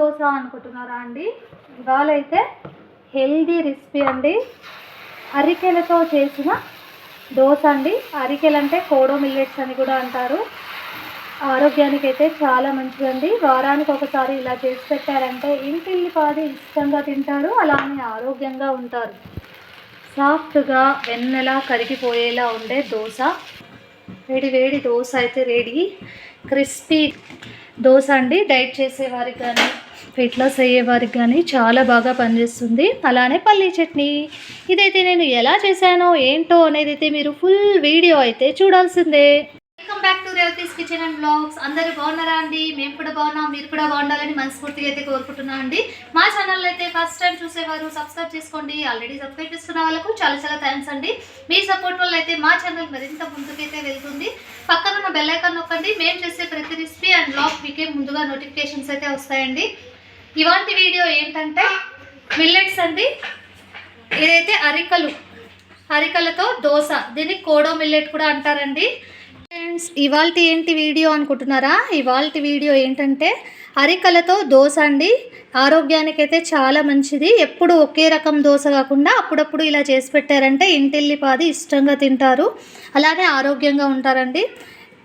దోశ అనుకుంటున్నారా అండి? ఇవాళ అయితే హెల్దీ రెసిపీ అండి. అరికెలతో చేసిన దోశ అండి. అరికెలు అంటే కోడో మిల్లెట్స్ అని కూడా అంటారు. ఆరోగ్యానికి అయితే చాలా మంచిదండి. వారానికి ఒకసారి ఇలా చేసి పెట్టారంటే ఇంటిల్లి పాది ఇష్టంగా తింటారు అలానే ఆరోగ్యంగా ఉంటారు. సాఫ్ట్గా వెన్నెలా కరిగిపోయేలా ఉండే దోశ. వేడి వేడి దోశ అయితే రెడీ. క్రిస్పీ దోశ అండి. డైట్ చేసేవారికి కానీ వెయిట్ లాస్ అయ్యేవారికి కానీ చాలా బాగా పనిచేస్తుంది. అలానే పల్లీ చట్నీ. ఇదైతే నేను ఎలా చేశానో ఏంటో అనేది అయితే మీరు ఫుల్ వీడియో అయితే చూడాల్సిందే. Welcome back to Revathi's kitchen and blogs అందరూ బాగున్నారా అండి? మేము కూడా బాగున్నాం మీరు కూడా బాగుండాలని మనస్ఫూర్తిగా అయితే కోరుకుంటున్నాం అండి. మా ఛానల్ అయితే ఫస్ట్ టైం చూసేవారు సబ్స్క్రైబ్ చేసుకోండి. ఆల్రెడీ సబ్స్క్రైబ్ చేసుకున్న వాళ్ళకు చాలా చాలా థ్యాంక్స్ అండి. మీ సపోర్ట్ వల్ల అయితే మా ఛానల్ మరింత ముందుకైతే వెళ్తుంది. పక్కన ఉన్న బెల్లైకాన్ నొక్కండి. మేము చేసే ప్రతి రెసిపీ అండ్ బ్లాగ్ మీకే ముందుగా నోటిఫికేషన్స్ అయితే వస్తాయండి. ఇవాంటి వీడియో ఏంటంటే మిల్లెట్స్ అండి. ఇదైతే అరికలు. అరికలతో దోశ. దీన్ని కోడో మిల్లెట్ కూడా అంటారండి. ఫ్రెండ్స్ ఇవాళ ఏంటి వీడియో అనుకుంటున్నారా? ఇవాళ వీడియో ఏంటంటే అరికలతో దోశ అండి. ఆరోగ్యానికి అయితే చాలా మంచిది. ఎప్పుడు ఒకే రకం దోశ కాకుండా అప్పుడప్పుడు ఇలా చేసి పెట్టారంటే ఇంటిల్లిపాది ఇష్టంగా తింటారు. అలానే ఆరోగ్యంగా ఉంటారండి.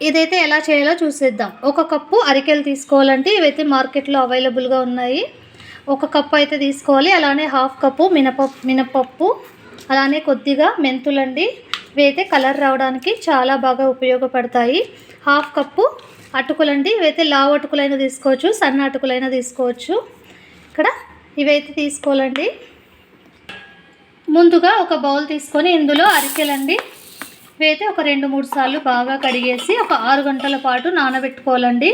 ఇదైతే ఎలా చేయాలో చూసేద్దాం. ఒక కప్పు అరికెలు తీసుకోవాలంటే ఇవైతే మార్కెట్లో అవైలబుల్గా ఉన్నాయి. ఒక కప్పు అయితే తీసుకోవాలి. అలానే హాఫ్ కప్పు మినపప్పు మినపప్పు అలానే కొద్దిగా మెంతులండి. ఇవైతే కలర్ రావడానికి చాలా బాగా ఉపయోగపడతాయి. హాఫ్ కప్పు అటుకులండి. ఇవైతే లావు అటుకులైనా తీసుకోవచ్చు సన్న అటుకులైనా తీసుకోవచ్చు. ఇక్కడ ఇవైతే తీసుకోవాలండి. ముందుగా ఒక బౌల్ తీసుకొని ఇందులో అరికెలండి. ఇవైతే ఒక రెండు మూడు సార్లు బాగా కడిగేసి ఒక ఆరు గంటల పాటు నానబెట్టుకోవాలండి.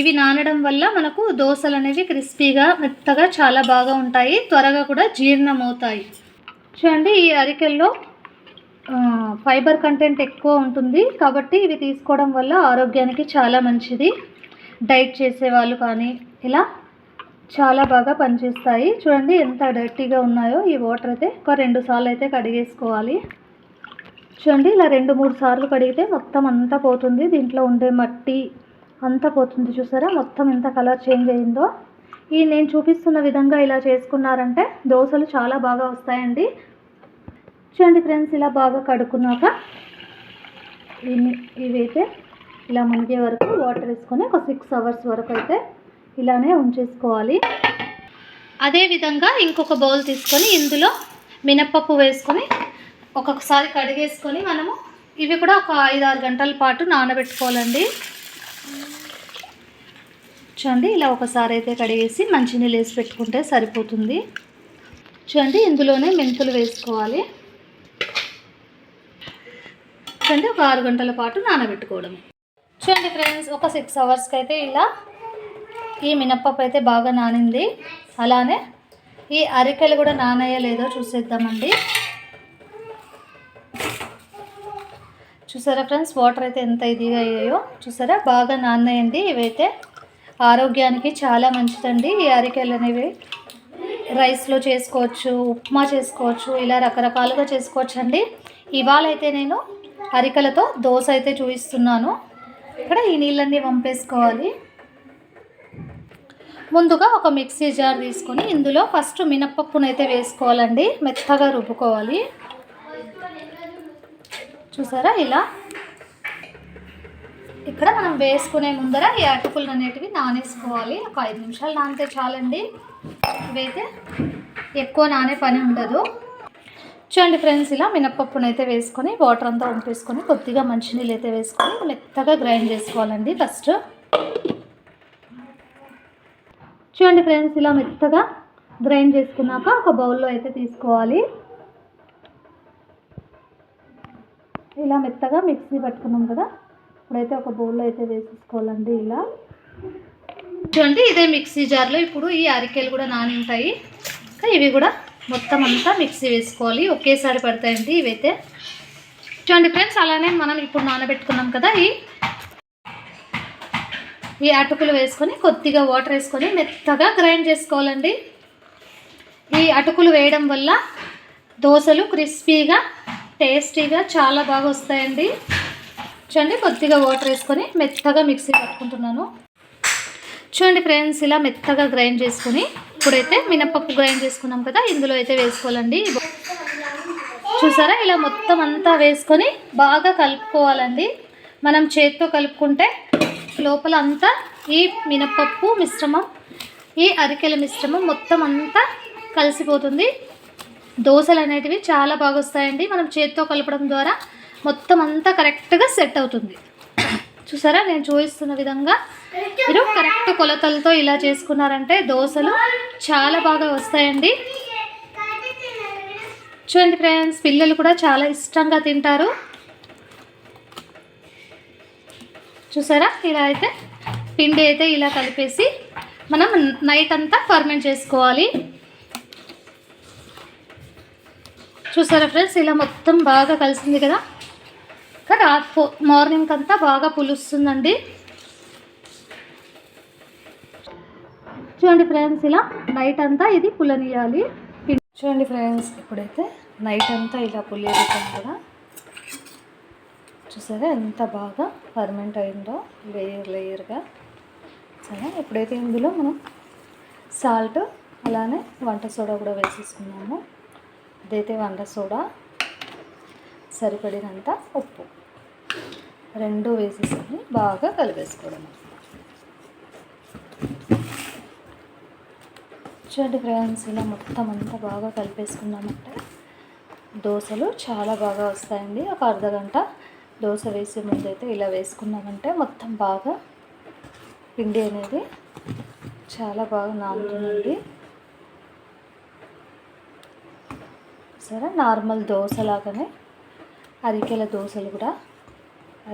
ఇవి నానడం వల్ల మనకు దోశలు అనేవి క్రిస్పీగా మెత్తగా చాలా బాగా ఉంటాయి. త్వరగా కూడా జీర్ణం అవుతాయి చూడండి ఈ అరికెల్లో ఫైబర్ కంటెంట్ ఎక్కువ ఉంటుంది. కాబట్టి ఇవి తీసుకోవడం వల్ల ఆరోగ్యానికి చాలా మంచిది. డైట్ చేసే వాళ్ళు కానీ ఇలా చాలా బాగా పనిచేస్తాయి. చూడండి ఎంత డర్టీగా ఉన్నాయో ఈ వాటర్ అయితే. ఒక రెండు సార్లు అయితే కడిగేసుకోవాలి. చూడండి ఇలా రెండు మూడు సార్లు కడిగితే మొత్తం అంతా పోతుంది. దీంట్లో ఉండే మట్టి అంతా పోతుంది చూసారా? మొత్తం ఎంత కలర్ చేంజ్ అయిందో. ఈ నేను చూపిస్తున్న విధంగా ఇలా చేసుకున్నారంటే దోశలు చాలా బాగా వస్తాయండి. చూడండి ఫ్రెండ్స్ ఇలా బాగా కడుక్కున్నాక దీన్ని ఇవైతే ఇలా మునిగే వరకు వాటర్ వేసుకొని ఒక సిక్స్ అవర్స్ వరకు అయితే ఇలానే ఉంచేసుకోవాలి. అదేవిధంగా ఇంకొక బౌల్ తీసుకొని ఇందులో మినప్పప్పు వేసుకొని ఒక్కొక్కసారి కడిగేసుకొని మనము ఇవి కూడా ఒక ఐదు ఆరు గంటల పాటు నానబెట్టుకోవాలండి. చూడండి ఇలా ఒకసారి అయితే కడిగేసి మంచినీళ్ళు వేసి పెట్టుకుంటే సరిపోతుంది. చూడండి ఇందులోనే మెంతులు వేసుకోవాలి. చూడండి ఒక ఆరు గంటల పాటు నానబెట్టుకోవడం చూడండి ఫ్రెండ్స్ ఒక సిక్స్ అవర్స్కి అయితే ఇలా ఈ మినప్పప్పు అయితే బాగా నానింది. అలానే ఈ అరికెలు కూడా నానయ్యలేదో చూసేద్దామండి. చూసారా ఫ్రెండ్స్? వాటర్ అయితే ఎంత ఇదిగా అయ్యాయో చూసారా? బాగా నాన్నయండి ఇవైతే. ఆరోగ్యానికి చాలా మంచిదండి ఈ అరికెలు అనేవి. రైస్లో చేసుకోవచ్చు ఉప్మా చేసుకోవచ్చు ఇలా రకరకాలుగా చేసుకోవచ్చు అండి ఇవాళ అయితే నేను అరికలతో దోశ అయితే చూపిస్తున్నాను. ఇక్కడ ఈ నీళ్ళన్నీ పంపేసుకోవాలి ముందుగా ఒక మిక్సీ జార్ తీసుకొని ఇందులో ఫస్ట్ మినప్పప్పునైతే వేసుకోవాలండి. మెత్తగా రుబ్బుకోవాలి. చూసారా ఇలా? ఇక్కడ మనం వేసుకునే ముందర ఈ అటుకులు అనేటివి నానేసుకోవాలి. ఒక ఐదు నిమిషాలు నానితే చాలండి. ఇవైతే ఎక్కువ నానే పని ఉండదు. చూడండి ఫ్రెండ్స్ ఇలా మినప్పప్పును అయితే వేసుకొని వాటర్ అంతా వంపేసుకొని కొద్దిగా మంచినీళ్ళు అయితే వేసుకొని మెత్తగా గ్రైండ్ చేసుకోవాలండి ఫస్ట్. చూడండి ఫ్రెండ్స్ ఇలా మెత్తగా గ్రైండ్ చేసుకున్నాక ఒక బౌల్లో అయితే తీసుకోవాలి. ఇలా మెత్తగా మిక్సీ పట్టుకున్నాం కదా ఇప్పుడైతే ఒక బౌల్లో అయితే వేసేసుకోవాలండి ఇలా. చూడండి ఇదే మిక్సీ జార్లో ఇప్పుడు ఈ అరికెలు కూడా నాని ఉంటాయి. ఇంకా ఇవి కూడా మొత్తం అంతా మిక్సీ వేసుకోవాలి. ఒకేసారి పడతాయండి ఇవైతే. చూడండి ఫ్రెండ్స్ అలానే మనం ఇప్పుడు నానబెట్టుకున్నాం కదా ఈ ఈ అటుకులు వేసుకొని కొద్దిగా వాటర్ వేసుకొని మెత్తగా గ్రైండ్ చేసుకోవాలండి. ఈ అటుకులు వేయడం వల్ల దోశలు క్రిస్పీగా టేస్టీగా చాలా బాగా వస్తాయండి. చూడండి కొద్దిగా వాటర్ వేసుకొని మెత్తగా మిక్సీ పట్టుకుంటున్నాను. చూడండి ఫ్రెండ్స్ ఇలా మెత్తగా గ్రైండ్ చేసుకుని ఇప్పుడైతే మినప్పప్పు గ్రైండ్ చేసుకున్నాం కదా ఇందులో అయితే వేసుకోవాలండి. చూసారా ఇలా మొత్తం అంతా వేసుకొని బాగా కలుపుకోవాలండి. మనం చేతితో కలుపుకుంటే లోపల అంతా ఈ మినపప్పు మిశ్రమం ఈ అరికెల మిశ్రమం మొత్తం అంతా కలిసిపోతుంది. దోశలు అనేటివి చాలా బాగా వస్తాయండి మనం చేతితో కలపడం ద్వారా మొత్తం అంతా కరెక్ట్గా సెట్ అవుతుంది. చూసారా? నేను చూపిస్తున్న విధంగా మీరు కరెక్ట్ కొలతలతో ఇలా చేసుకున్నారంటే దోశలు చాలా బాగా వస్తాయండి. చూడండి ఫ్రెండ్స్ పిల్లలు కూడా చాలా ఇష్టంగా తింటారు. చూసారా? ఇలా అయితే పిండి అయితే ఇలా కలిపేసి మనం నైట్ అంతా ఫర్మెంట్ చేసుకోవాలి. చూసారా ఫ్రెండ్స్? ఇలా మొత్తం బాగా కలిసింది కదా? కానీ మార్నింగ్ అంతా బాగా పులుస్తుందండి. చూడండి ఫ్రెండ్స్ ఇలా నైట్ అంతా ఇది పులనియాలి. చూడండి ఫ్రెండ్స్ ఇప్పుడైతే నైట్ అంతా ఇలా పులియబెట్టాం కదా? చూసారా ఎంత బాగా ఫర్మెంట్ అయిందో లేయర్ లేయర్గా సరే ఇప్పుడైతే ఇందులో మనం సాల్ట్ అలానే వంట సోడా కూడా వేసేసుకున్నాము. ఇదైతే వంట సోడా సరిపడినంత ఉప్పు. రెండు వేసేసుకొని బాగా కలిపేసుకోవడం చూడండి ఫ్రెండ్స్ ఇలా మొత్తం అంతా బాగా కలిపేసుకున్నామంటే దోశలు చాలా బాగా వస్తాయండి. ఒక అర్ధ గంట దోశ వేసే ముందైతే ఇలా వేసుకున్నామంటే మొత్తం బాగా పిండి అనేది చాలా బాగా నానుతుందండి. చూసారా నార్మల్ దోశ లాగానే అరికెల దోశలు కూడా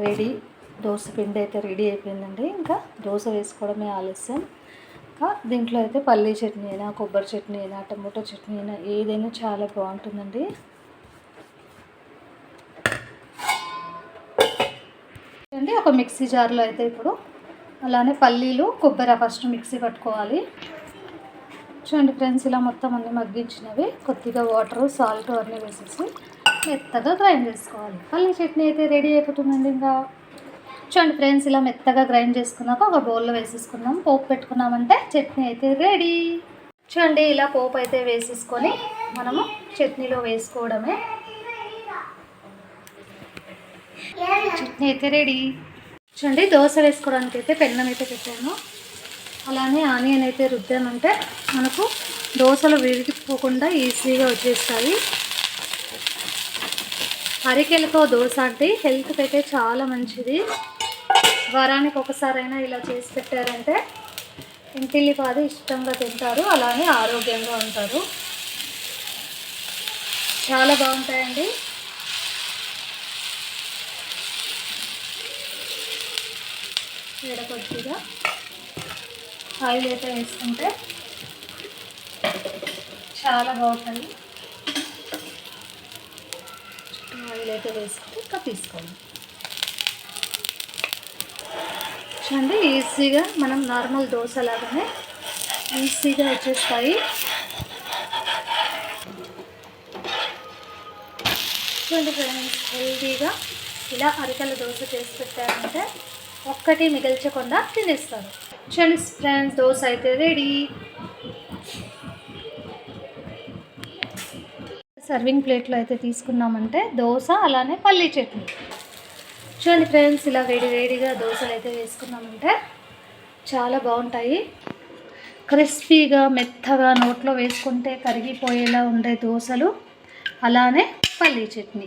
రెడీ. దోశ పిండి అయితే రెడీ అయిపోయిందండి. ఇంకా దోశ వేసుకోవడమే ఆలస్యం. ఇంకా దీంట్లో అయితే పల్లీ చట్నీ అయినా కొబ్బరి చట్నీ అయినా టమోటో చట్నీ అయినా ఏదైనా చాలా బాగుంటుందండి. అండి ఒక మిక్సీ జార్లో అయితే ఇప్పుడు అలానే పల్లీలు కొబ్బరి ఫస్ట్ మిక్సీ పట్టుకోవాలి. చూడండి ఫ్రెండ్స్ ఇలా మొత్తం అన్ని మగ్గించినవి. కొద్దిగా వాటర్ సాల్ట్ అన్నీ వేసేసి మెత్తగా గ్రైండ్ చేసుకోవాలి. పల్లీ చట్నీ అయితే రెడీ అయిపోతుందండి ఇంకా. చూడండి ఫ్రెండ్స్ ఇలా మెత్తగా గ్రైండ్ చేసుకున్నాక ఒక బౌల్లో వేసేసుకున్నాం పోపు పెట్టుకున్నామంటే చట్నీ అయితే రెడీ. చూడండి ఇలా పోపు అయితే వేసేసుకొని మనము చట్నీలో వేసుకోవడమే. చట్నీ అయితే రెడీ. చూడండి దోశ వేసుకోవడానికి అయితే పెన్నం అయితే పెట్టాను. అలానే ఆనియన్ అయితే రుద్దామంటే మనకు దోశలు విరిగిపోకుండా ఈజీగా వచ్చేస్తాయి. అరికెలతో దోశ అంటే హెల్త్కి అయితే చాలా మంచిది. వారానికి ఒకసారైనా ఇలా చేసి పెట్టారంటే ఇంటిల్లిపాది ఇష్టంగా తింటారు అలానే ఆరోగ్యంగా ఉంటారు. చాలా బాగుంటాయండి. ఎడ కొద్దిగా ఆయిల్ అయితే వేసుకుంటే చాలా బాగుంటుంది. ఆయిల్ అయితే వేసుకుంటే ఇంకా తీసుకోండి చూడండి ఈజీగా మనం నార్మల్ దోశ లాగానే ఈజీగా వచ్చేస్తాయి. చూడండి ఫ్రెండ్స్ హెల్దీగా ఇలా అరికల దోశ చేసి పెట్టారంటే ఒక్కటి మిగిల్చకుండా తినేస్తారు. చూడండి ఫ్రెండ్స్ దోశ అయితే రెడీ. సర్వింగ్ ప్లేట్లో అయితే తీసుకున్నామంటే దోశ అలానే పల్లీ చట్నీ. చూడండి ఫ్రెండ్స్ ఇలా వేడి వేడిగా దోశలు అయితే వేసుకున్నామంటే చాలా బాగుంటాయి. క్రిస్పీగా మెత్తగా నోట్లో వేసుకుంటే కరిగిపోయేలా ఉండే దోశలు అలానే పల్లీ చట్నీ.